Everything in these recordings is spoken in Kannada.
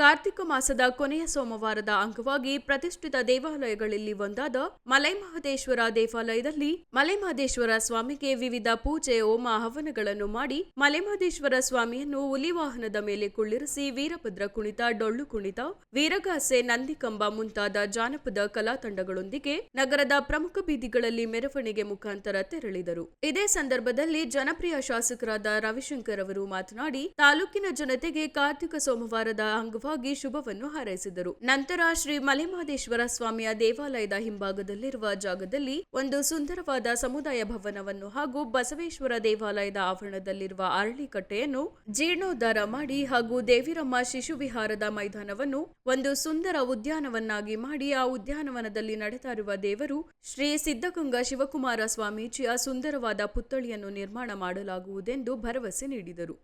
ಕಾರ್ತಿಕ ಮಾಸದ ಕೊನೆಯ ಸೋಮವಾರದ ಅಂಗವಾಗಿ ಪ್ರತಿಷ್ಠಿತ ದೇವಾಲಯಗಳಲ್ಲಿ ಒಂದಾದ ಮಲೈಮಹದೇಶ್ವರ ದೇವಾಲಯದಲ್ಲಿ ಮಲೆಮಹದೇಶ್ವರ ಸ್ವಾಮಿಗೆ ವಿವಿಧ ಪೂಜೆ, ಹೋಮ ಹವನಗಳನ್ನು ಮಾಡಿ ಮಲೆಮಹದೇಶ್ವರ ಸ್ವಾಮಿಯನ್ನು ಹುಲಿ ವಾಹನದ ಮೇಲೆ ಕುಳ್ಳಿರಿಸಿ ವೀರಭದ್ರ ಕುಣಿತ, ಡೊಳ್ಳು ಕುಣಿತ, ವೀರಗಾಸೆ, ನಂದಿಕಂಬ ಮುಂತಾದ ಜಾನಪದ ಕಲಾ ತಂಡಗಳೊಂದಿಗೆ ನಗರದ ಪ್ರಮುಖ ಬೀದಿಗಳಲ್ಲಿ ಮೆರವಣಿಗೆ ಮುಖಾಂತರ ತೆರಳಿದರು. ಇದೇ ಸಂದರ್ಭದಲ್ಲಿ ಜನಪ್ರಿಯ ಶಾಸಕರಾದ ರವಿಶಂಕರ್ ಅವರು ಮಾತನಾಡಿ, ತಾಲೂಕಿನ ಜನತೆಗೆ ಕಾರ್ತಿಕ ಸೋಮವಾರದ ಅಂಗವಾಗಿ ಶುಭವನ್ನು ಹಾರೈಸಿದರು. ನಂತರ ಶ್ರೀ ಮಲೆಮಹದೇಶ್ವರ ಸ್ವಾಮಿಯ ದೇವಾಲಯದ ಹಿಂಭಾಗದಲ್ಲಿರುವ ಜಾಗದಲ್ಲಿ ಒಂದು ಸುಂದರವಾದ ಸಮುದಾಯ ಭವನವನ್ನು ಹಾಗೂ ಬಸವೇಶ್ವರ ದೇವಾಲಯದ ಆವರಣದಲ್ಲಿರುವ ಅರಳಿಕಟ್ಟೆಯನ್ನು ಜೀರ್ಣೋದ್ಧಾರ ಮಾಡಿ ಹಾಗೂ ದೇವಿರಮ್ಮ ಶಿಶು ವಿಹಾರದ ಮೈದಾನವನ್ನು ಒಂದು ಸುಂದರ ಉದ್ಯಾನವನ್ನಾಗಿ ಮಾಡಿ, ಆ ಉದ್ಯಾನವನದಲ್ಲಿ ನಡೆತಾ ಇರುವ ದೇವರು ಶ್ರೀ ಸಿದ್ಧಗಂಗಾ ಶಿವಕುಮಾರ ಸ್ವಾಮೀಜಿಯ ಸುಂದರವಾದ ಪುತ್ಥಳಿಯನ್ನು ನಿರ್ಮಾಣ ಮಾಡಲಾಗುವುದೆಂದು ಭರವಸೆ ನೀಡಿದರು.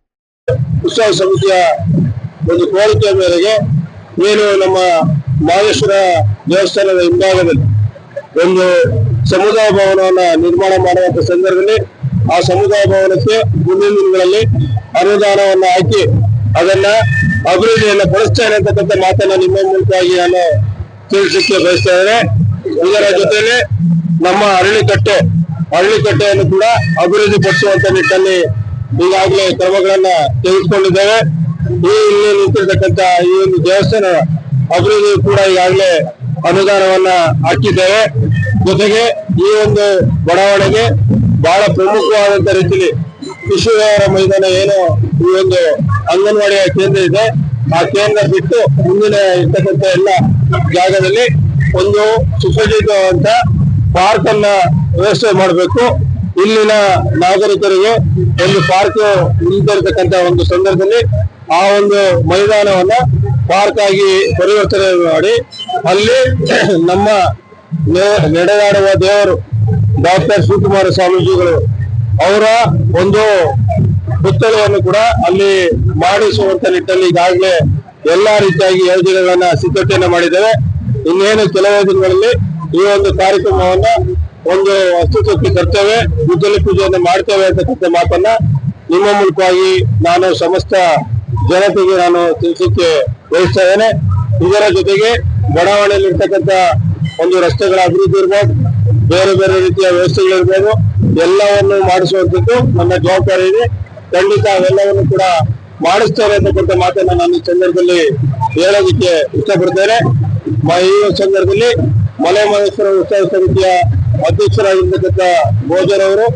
ಒಂದು ಕೋರಿಕೆ ಮೇರೆಗೆ ಏನು ನಮ್ಮ ಮಹೇಶ್ವರ ದೇವಸ್ಥಾನದ ಹಿಂಭಾಗದಲ್ಲಿ ಒಂದು ಸಮುದಾಯ ಭವನವನ್ನು ನಿರ್ಮಾಣ ಮಾಡುವಂತ ಸಂದರ್ಭದಲ್ಲಿ ಆ ಸಮುದಾಯ ಭವನಕ್ಕೆ ಮುಂದಿನ ದಿನಗಳಲ್ಲಿ ಅನುದಾನವನ್ನು ಹಾಕಿ ಅದನ್ನ ಅಭಿವೃದ್ಧಿಯನ್ನು ಪಡಿಸ್ತೇನೆ ಅಂತಕ್ಕಂಥ ಮಾತನ್ನ ನಿಮ್ಮ ಮೂಲಕವಾಗಿ ನಾನು ತಿಳಿಸಲಿಕ್ಕೆ ಬಯಸ್ತಾ ಇದ್ದೇನೆ. ಇದರ ಜೊತೆಯಲ್ಲಿ ನಮ್ಮ ಅರಳಿಕಟ್ಟೆ, ಅರಳಿಕಟ್ಟೆಯನ್ನು ಕೂಡ ಅಭಿವೃದ್ಧಿ ಪಡಿಸುವಂತ ನಿಟ್ಟಿನಲ್ಲಿ ಈಗಾಗಲೇ ಕ್ರಮಗಳನ್ನ ತೆಗೆದುಕೊಂಡಿದ್ದೇವೆ. ಇಲ್ಲಿ ನಿಂತಿರ್ತಕ್ಕಂತ ಈ ಒಂದು ದೇವಸ್ಥಾನ ಅಭಿವೃದ್ಧಿ ಕೂಡ ಈಗಾಗಲೇ ಅನುದಾನವನ್ನ ಹಾಕಿದ್ದೇವೆ. ಜೊತೆಗೆ ಈ ಒಂದು ಬಡಾವಣೆಗೆ ಬಹಳ ಪ್ರಮುಖವಾದಂತ ರೀತಿಯಲ್ಲಿ ಕೃಷಿ ವ್ಯವಹಾರ ಮೈದಾನ ಏನು ಈ ಒಂದು ಅಂಗನವಾಡಿಯ ಕೇಂದ್ರ ಇದೆ. ಆ ಕೇಂದ್ರ ಬಿಟ್ಟು ಮುಂದಿನ ಇರ್ತಕ್ಕಂಥ ಎಲ್ಲ ಜಾಗದಲ್ಲಿ ಒಂದು ಸುಸಜ್ಜಿತವಾದಂತ ಪಾರ್ಕ್ ಅನ್ನ ವ್ಯವಸ್ಥೆ ಮಾಡಬೇಕು. ಇಲ್ಲಿನ ನಾಗರಿಕರಿಗೆ ಒಂದು ಪಾರ್ಕ್ ನಿಂತಿರ್ತಕ್ಕಂಥ ಒಂದು ಸಂದರ್ಭದಲ್ಲಿ ಆ ಒಂದು ಮೈದಾನವನ್ನ ಪಾರ್ಕ್ ಆಗಿ ಪರಿವರ್ತನೆ ಮಾಡಿ, ಅಲ್ಲಿ ನಮ್ಮ ನಡೆದಾಡುವ ದೇವರು ಡಾಕ್ಟರ್ ಶಿವಕುಮಾರ ಸ್ವಾಮೀಜಿಗಳು ಅವರ ಒಂದು ಪುತ್ಥಳಿಯನ್ನು ಕೂಡ ಅಲ್ಲಿ ಮಾಡಿಸುವಂತ ನಿಟ್ಟಲ್ಲಿ ಈಗಾಗಲೇ ಎಲ್ಲಾ ರೀತಿಯಾಗಿ ಯೋಜನೆಗಳನ್ನ ಸಿದ್ಧತೆಯನ್ನ ಮಾಡಿದ್ದೇವೆ. ಇನ್ನೇನು ಕೆಲವೇ ದಿನಗಳಲ್ಲಿ ಈ ಒಂದು ಕಾರ್ಯಕ್ರಮವನ್ನ ಒಂದು ಅಸ್ತಿತ್ವಕ್ಕೆ ತರ್ತೇವೆ, ಗುದ್ದಲಿ ಪೂಜೆಯನ್ನು ಮಾಡ್ತೇವೆ ಅಂತಕ್ಕಂಥ ಮಾತನ್ನ ನಿಮ್ಮ ಮೂಲಕವಾಗಿ ನಾನು ಸಮಸ್ತ ಜನತೆಗೆ ನಾನು ತಿಳಿಸಲಿಕ್ಕೆ ಬಯಸ್ತಾ ಇದರ ಜೊತೆಗೆ ಬಡಾವಣೆಯಲ್ಲಿ ಇರ್ತಕ್ಕಂಥ ಒಂದು ರಸ್ತೆಗಳ ಅಭಿವೃದ್ಧಿ ಇರ್ಬೋದು, ಬೇರೆ ಬೇರೆ ರೀತಿಯ ವ್ಯವಸ್ಥೆಗಳಿರ್ಬೋದು ಎಲ್ಲವನ್ನು ಮಾಡಿಸುವಂಥದ್ದು ನನ್ನ ಜವಾಬ್ದಾರಿ ಇದೆ. ಖಂಡಿತ ಅವೆಲ್ಲವನ್ನು ಕೂಡ ಮಾಡಿಸ್ತಾರೆ ಅಂತಕ್ಕಂಥ ಮಾತನ್ನ ನಾನು ಈ ಸಂದರ್ಭದಲ್ಲಿ ಹೇಳೋದಕ್ಕೆ ಇಷ್ಟಪಡ್ತೇನೆ. ಈ ಸಂದರ್ಭದಲ್ಲಿ ಮಲೆ ಮಹೇಶ್ವರ ಉತ್ಸವ ಸಮಿತಿಯ ಅಧ್ಯಕ್ಷರಾಗಿರ್ತಕ್ಕಂಥ ಭೋಜನ್ ಅವರು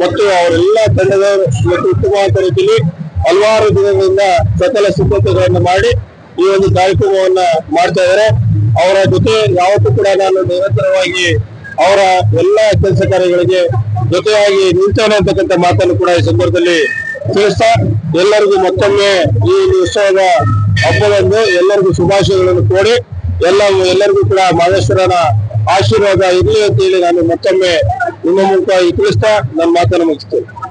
ಮತ್ತು ಅವರೆಲ್ಲ ತಂಡದವರು ಇವತ್ತು ಉತ್ತಮವಾದ ರೀತಿಯಲ್ಲಿ ಹಲವಾರು ದಿನಗಳಿಂದ ಸಕಲ ಸಿದ್ಧತೆಗಳನ್ನು ಮಾಡಿ ಈ ಒಂದು ಕಾರ್ಯಕ್ರಮವನ್ನ ಮಾಡ್ತಾ ಇದ್ದಾರೆ. ಅವರ ಜೊತೆ ಯಾವತ್ತೂ ಕೂಡ ನಾನು ನಿರಂತರವಾಗಿ ಅವರ ಎಲ್ಲ ಕೆಲಸ ಕಾರ್ಯಗಳಿಗೆ ಜೊತೆಯಾಗಿ ನಿಲ್ತೇನೆ ಅಂತಕ್ಕಂಥ ಮಾತನ್ನು ಕೂಡ ಈ ಸಂದರ್ಭದಲ್ಲಿ ತಿಳಿಸ್ತಾ, ಎಲ್ಲರಿಗೂ ಮತ್ತೊಮ್ಮೆ ಈ ಉತ್ಸವದ ಹಬ್ಬದಂದು ಎಲ್ಲರಿಗೂ ಶುಭಾಶಯಗಳನ್ನು ಕೋರಿ, ಎಲ್ಲ ಎಲ್ಲರಿಗೂ ಕೂಡ ಮಹೇಶ್ವರನ ಆಶೀರ್ವಾದ ಇರಲಿ ಅಂತ ಹೇಳಿ ನಾನು ಮತ್ತೊಮ್ಮೆ ನಿಮ್ಮ ಈ ತಿಳಿಸ್ತಾ, ನನ್ನ ಮಾತನ್ನು ಮುಗಿಸ್ತೇನೆ.